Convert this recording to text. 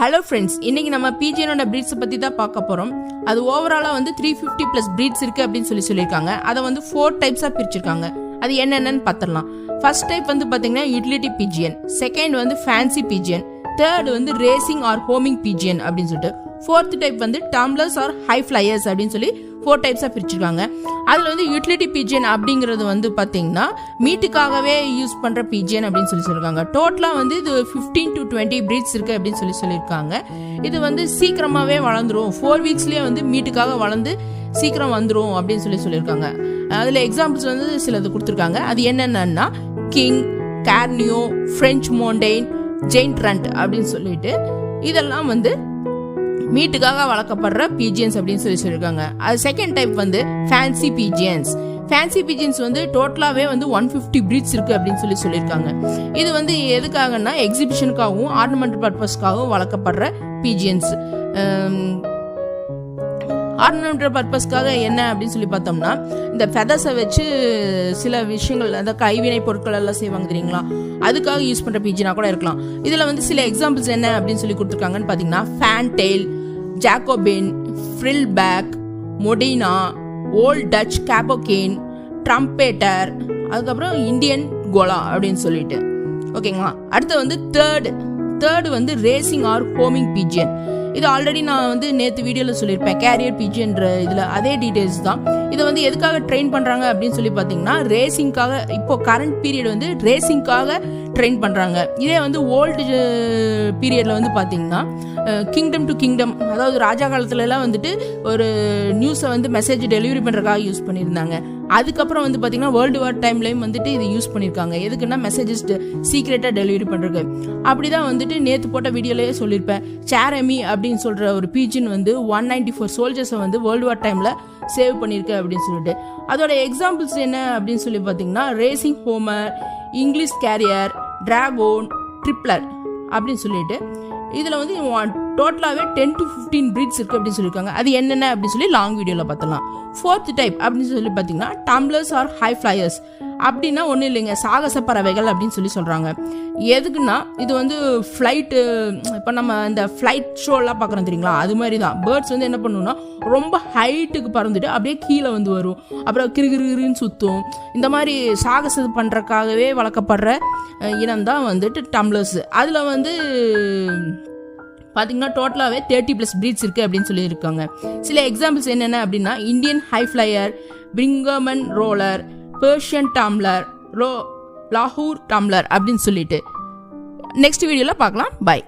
Hello friends இன்றைக்கி நம்ம பிஜியனோட ப்ரீட்ஸை பற்றி தான் பார்க்க போகிறோம் அது ஓவராலாக வந்து த்ரீ ஃபிஃப்டி ப்ளஸ் ப்ரீட்ஸ் இருக்குது அப்படின்னு சொல்லி சொல்லியிருக்காங்க. அதை வந்து ஃபோர் டைப்ஸாக பிரிச்சிருக்காங்க. அது என்னென்னு பார்த்துடலாம். ஃபர்ஸ்ட் டைப் வந்து பார்த்தீங்கன்னா யூட்டிலிட்டி பிஜியன் செகண்ட் வந்து ஃபேன்சி பிஜியன் தேர்ட் வந்து ரேசிங் ஆர் ஹோமிங் பிஜியன் அப்படின்னு சொல்லிட்டு. ஃபோர்த் டைப் வந்து டம்ளர்ஸ் ஆர் ஹை ஃப்ளையர்ஸ் அப்படின்னு சொல்லி ஃபோர் டைப்ஸாக பிரிச்சிருக்காங்க. அதில் வந்து யூட்டிலிட்டி பிஜியன் அப்படிங்கிறது வந்து பார்த்தீங்கன்னா மீட்டுக்காகவே யூஸ் பண்ணுற பிஜிஎன் அப்படின்னு சொல்லி சொல்லியிருக்காங்க டோட்டலாக வந்து இது ஃபிஃப்டீன் டு டுவெண்ட்டி பிரீட்ஸ் இருக்குது அப்படின்னு சொல்லி சொல்லியிருக்காங்க இது வந்து சீக்கிரமாகவே வளர்ந்துரும். ஃபோர் வீக்ஸ்லேயே வந்து மீட்டுக்காக வளர்ந்து சீக்கிரம் வந்துடும் அப்படின்னு சொல்லி சொல்லியிருக்காங்க அதில் எக்ஸாம்பிள்ஸ் வந்து சிலது கொடுத்துருக்காங்க. அது என்னென்னா king Carneau French Mondain giant runt அப்படின்னு சொல்லிட்டு இதெல்லாம் வந்து மீட்டுக்காக வளர்க்கப்படுற பீஜியன்ஸ் அப்படின்னு சொல்லி சொல்லியிருக்காங்க. அது செகண்ட் டைப் வந்து ஃபேன்சி பீஜியன்ஸ் ஃபேன்சி பிஜின்ஸ் வந்து டோட்டலாகவே வந்து ஒன் ஃபிஃப்டி பிரீட்ஸ் இருக்குது அப்படின்னு சொல்லி சொல்லியிருக்காங்க. இது வந்து எதுக்காகன்னா எக்ஸிபிஷனுக்காகவும் ஆர்னமெண்டல் பர்பஸ்க்காகவும் வளர்க்கப்படுற பிஜியன்ஸ் ஆர்னமெண்டல் பர்பஸ்க்காக என்ன அப்படின்னு சொல்லி பார்த்தோம்னா இந்த ஃபெதர்ஸை வச்சு சில விஷயங்கள் அந்த கைவினை பொருட்கள் எல்லாம் செய்வாங்க தெரியுங்களா? அதுக்காக யூஸ் பண்ணுற பீஜினா கூட இருக்கலாம். இதில் வந்து சில எக்ஸாம்பிள்ஸ் என்ன அப்படின்னு சொல்லி கொடுத்துருக்காங்கன்னு பார்த்தீங்கன்னா fantail Jacobin frillback Modena old Dutch capuchine trumpeter அதுக்கப்புறம் இந்தியன் கோலா அப்படின்னு சொல்லிட்டு. ஓகேங்களா அடுத்து வந்து தேர்டு தேர்டு வந்து ரேசிங் ஆர் ஹோமிங் பிஜியன் இது ஆல்ரெடி நான் வந்து நேற்று வீடியோவில் சொல்லியிருப்பேன். கேரியர் பிஜின்ற இதில் அதே டீட்டெயில்ஸ் தான். இதை வந்து எதுக்காக ட்ரெயின் பண்ணுறாங்க அப்படின்னு சொல்லி பார்த்தீங்கன்னா ரேசிங்காக இப்போ கரண்ட் பீரியட் வந்து ரேசிங்காக ட்ரெயின் பண்ணுறாங்க இதே வந்து ஓல்டு uh, பீரியடில் வந்து பார்த்தீங்கன்னா கிங்டம் uh, டு கிங்டம் அதாவது ராஜா காலத்துலலாம் வந்துட்டு ஒரு நியூஸை வந்து மெசேஜ் டெலிவரி பண்ணுறதுக்காக யூஸ் பண்ணியிருந்தாங்க. அதுக்கப்புறம் வந்து பார்த்தீங்கன்னா வேர்ல்டு வார் டைம்லேயும் வந்துட்டு இது யூஸ் பண்ணியிருக்காங்க. எதுக்குன்னா மெசேஜஸ் சீக்ரெட்டாக டெலிவரி பண்ணுறதுக்கு அப்படி தான் வந்துட்டு நேற்று போட்ட வீடியோலேயே சொல்லியிருப்பேன். சேரமி அப்படின்னு சொல்கிற ஒரு பீஜின் வந்து ஒன் நைன்டி ஃபோர் சோல்ஜர்ஸை வந்து வேர்ல்டு வார் டைமில் சேவ் பண்ணியிருக்கு அப்படின்னு சொல்லிட்டு. அதோட எக்ஸாம்பிள்ஸ் என்ன அப்படின்னு சொல்லி பார்த்தீங்கன்னா racing homer English carrier dragoon tippler அப்படின்னு சொல்லிட்டு இதில் வந்து டோட்டலாகவே டென் டு ஃபிஃப்டீன் பிரீட்ஸ் இருக்குது அப்படின்னு சொல்லியிருக்காங்க அது என்னென்ன அப்படின்னு சொல்லி லாங் வீடியோவில் பார்த்தலாம் ஃபோர்த் டைப் அப்படின்னு சொல்லி பார்த்தீங்கன்னா டம்ளர்ஸ் ஆர் ஹை ஃப்ளையர்ஸ் அப்படின்னா ஒன்றும் இல்லைங்க சாகச பறவைகள் அப்படின்னு சொல்லி சொல்கிறாங்க எதுக்குன்னா இது வந்து ஃப்ளைட்டு இப்போ நம்ம இந்த ஃப்ளைட் ஷோலாம் பார்க்குறோம் தெரியுங்களா? அது மாதிரி தான் பேர்ட்ஸ் வந்து என்ன பண்ணுன்னா ரொம்ப ஹைட்டுக்கு பறந்துட்டு அப்படியே கீழே வந்து வரும். அப்புறம் கிருகிருன்னு சுற்றும் இந்த மாதிரி சாகசம் பண்ணுறக்காகவே வளர்க்கப்படுற இனம் தான் வந்துட்டு டம்ளர்ஸ் அதில் வந்து பார்த்தீங்கன்னா டோட்டலாகவே தேர்ட்டி ப்ளஸ் ப்ரீட்ஸ் இருக்குது அப்படின்னு சொல்லியிருக்காங்க. சில எக்ஸாம்பிள்ஸ் என்னென்ன அப்படின்னா Indian high flyer Birmingham roller Persian tumbler row லாகூர் டாம்லர் அப்படின்னு சொல்லிட்டு. நெக்ஸ்ட் வீடியோவில் பார்க்கலாம். பை